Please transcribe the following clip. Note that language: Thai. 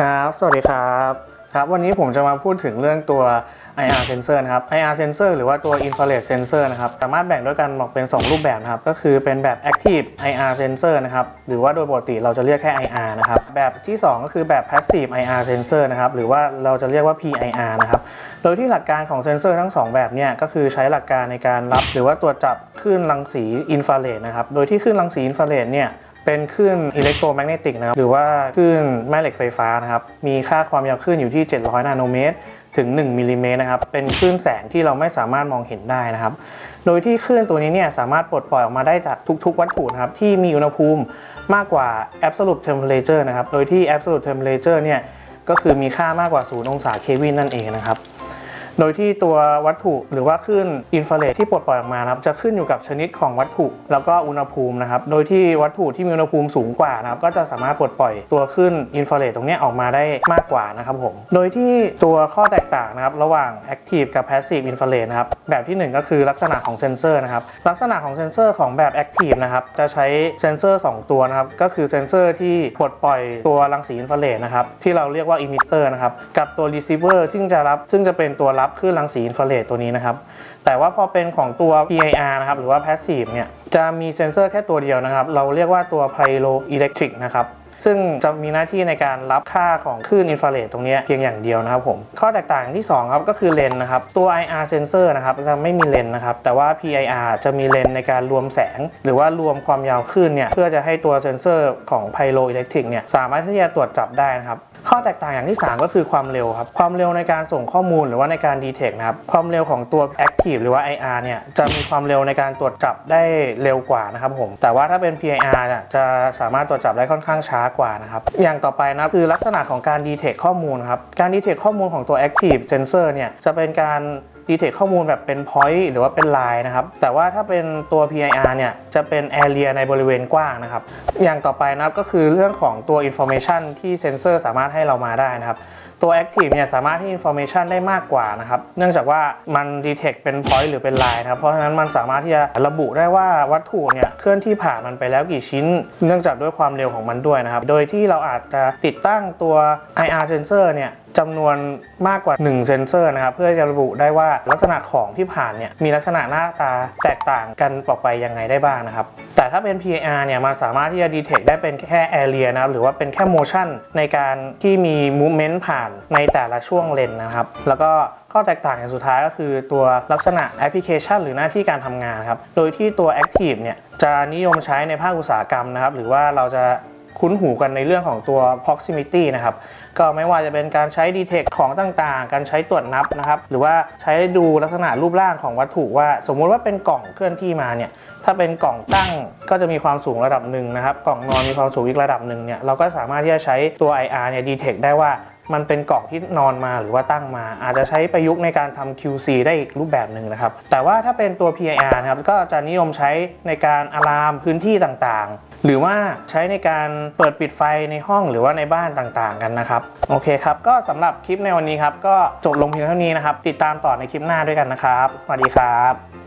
ครับ สวัสดีครับ ครับ วันนี้ผมจะมาพูดถึงเรื่องตัว IR sensor นะครับ IR sensor หรือว่าตัว infrared sensor นะครับ สามารถแบ่งด้วยกันออกเป็น 2 รูปแบบนะครับ ก็คือเป็นแบบ active IR sensor นะครับ หรือว่าโดยปกติเราจะเรียกแค่ IR นะครับ แบบที่ 2 ก็คือแบบ passive IR sensor นะครับ หรือว่าเราจะเรียกว่า PIR นะครับ โดยที่หลักการของเซนเซอร์ทั้ง 2 แบบเนี่ย ก็คือใช้หลักการในการรับ หรือว่าตรวจจับคลื่นรังสีอินฟราเรดนะครับ โดยที่คลื่นรังสีอินฟราเรดเนี่ย เป็นคลื่นอิเล็กโทรแมกเนติกนะครับหรือว่าคลื่นแม่เหล็กไฟฟ้านะครับมีค่าความยาวคลื่นอยู่ที่ 700 นาโนเมตร ถึง 1 มิลลิเมตรนะครับเป็นคลื่นแสงที่เราไม่สามารถมองเห็นได้นะครับ โดยที่คลื่นตัวนี้เนี่ยสามารถปลดปล่อยออกมาได้จากทุก ๆ วัตถุนะครับที่มีอุณหภูมิมากกว่า absolute temperature นะครับโดยที่ absolute temperature เนี่ยก็คือมีค่ามากกว่า 0 องศาเคลวินนั่นเองนะครับ โดยที่ตัววัตถุหรือว่าคลื่นอินฟราเรดที่ปลดปล่อยออกมาครับจะขึ้นอยู่กับชนิดของวัตถุแล้วก็อุณหภูมินะครับโดยที่วัตถุที่มีอุณหภูมิสูงกว่านะครับก็จะสามารถปลดปล่อยตัวคลื่นอินฟราเรดตรงนี้ออกมาได้มากกว่านะครับผมโดยที่ตัวข้อแตกต่างนะครับระหว่าง Active กับ Passive Infrared นะครับแบบที่หนึ่งก็คือลักษณะของเซนเซอร์นะครับลักษณะของเซนเซอร์ของแบบ Active นะครับจะใช้เซนเซอร์ 2 ตัวนะครับก็คือเซนเซอร์ที่ปลดปล่อยตัวรังสีอินฟราเรดนะครับที่เราเรียกว่า emitter นะครับกับตัว receiver ซึ่งจะรับซึ่งจะเป็นตัวรับคลื่นรังสีอินฟราเรดตัวนี้นะครับ แต่ว่าพอเป็นของตัว PIR นะครับ หรือว่า Passive เนี่ย จะมีเซนเซอร์แค่ตัวเดียวนะครับ เราเรียกว่าตัว Pyroelectric นะครับ ซึ่งจะมีหน้าที่ในการรับค่าของคลื่นอินฟราเรดตรงนี้เพียงอย่างเดียวนะครับผมข้อแตกต่างที่2ครับก็คือเลนนะครับตัว IR sensor นะครับจะไม่มีเลนนะครับแต่ว่า PIR จะมีเลนในการรวมแสง หรือว่ารวมความยาวคลื่นเนี่ยเพื่อจะให้ตัวเซนเซอร์ของ Pyroelectric เนี่ยสามารถที่จะตรวจจับได้นะครับข้อแตกต่างอย่างที่ 3 ก็คือความเร็วครับ ความเร็วในการส่งข้อมูลหรือว่าในการ detect นะครับ ความเร็วของตัว active หรือว่า IR เนี่ย จะมีความเร็วในการตรวจจับได้เร็วกว่านะครับผม แต่ว่าถ้าเป็น PIR เนี่ยจะสามารถตรวจจับได้ค่อนข้างช้ากว่านะครับ อย่างต่อไปนะคือลักษณะของการดีเทคข้อมูลครับ การดีเทคข้อมูลของตัว active sensor เนี่ยจะเป็นการ ดีเทคข้อมูลแบบเป็น point หรือว่าเป็น line นะครับ แต่ว่าถ้าเป็นตัว PIR เนี่ย จะเป็น area ในบริเวณกว้างนะครับ อย่างต่อไปนะครับก็คือเรื่องของตัว information ที่เซนเซอร์สามารถให้เรามาได้นะครับตัว Active เนี่ยสามารถที่ information ได้มากกว่านะครับ เนื่องจากว่ามัน detect เป็น point หรือเป็น line นะครับ เพราะฉะนั้นมันสามารถที่จะระบุได้ว่าวัตถุเนี่ยเคลื่อนที่ผ่านมันไปแล้วกี่ชิ้น เนื่องจากด้วยความเร็วของมันด้วยนะครับ โดยที่เราอาจจะติดตั้งตัว IR sensor เนี่ย จำนวนมากกว่า 1 เซนเซอร์นะครับเพื่อจะระบุได้ว่าลักษณะของที่ผ่านเนี่ยมีลักษณะหน้าตาแตกต่างกันออกไปยังไงได้บ้างนะครับแต่ถ้าเป็น PIR เนี่ยมันสามารถที่จะ detect ได้เป็นแค่ area นะครับหรือว่าเป็นแค่ motion ในการที่มี movement ผ่านในแต่ละช่วงเลนนะครับ แล้วก็ข้อแตกต่างอย่างสุดท้ายก็คือตัวลักษณะแอปพลิเคชัน หรือหน้าที่การทำงานครับโดยที่ตัว Active เนี่ยจะนิยมใช้ในภาคอุตสาหกรรมนะครับหรือว่าเราจะ คุ้นหูกันในเรื่องของตัว proximity นะครับ ก็ไม่ว่าจะเป็นการใช้ detect ของต่างๆ การใช้ตรวจนับนะครับ หรือว่าใช้ดูลักษณะรูปร่างของวัตถุว่า สมมุติว่าเป็นกล่องเคลื่อนที่มาเนี่ย ถ้าเป็นกล่องตั้งก็จะมีความสูงระดับหนึ่งนะครับ กล่องนอนมีความสูงอีกระดับหนึ่งเนี่ย เราก็สามารถที่จะใช้ตัว IR เนี่ย detect ได้ว่ามันเป็นกล่องที่นอนมาหรือว่าตั้งมา อาจจะใช้ประยุกต์ในการทำ QC ได้อีกรูปแบบหนึ่งนะครับ แต่ว่าถ้าเป็นตัว PIR นะครับก็จะนิยมใช้ในการอะลามพื้นที่ต่างๆ หรือว่าใช้ในการเปิดปิดไฟในห้องหรือว่าในบ้านต่างๆกันนะครับ โอเคครับ ก็สำหรับคลิปในวันนี้ครับ ก็จบลงเพียงเท่านี้นะครับ ติดตามต่อในคลิปหน้าด้วยกันนะครับสวัสดีครับ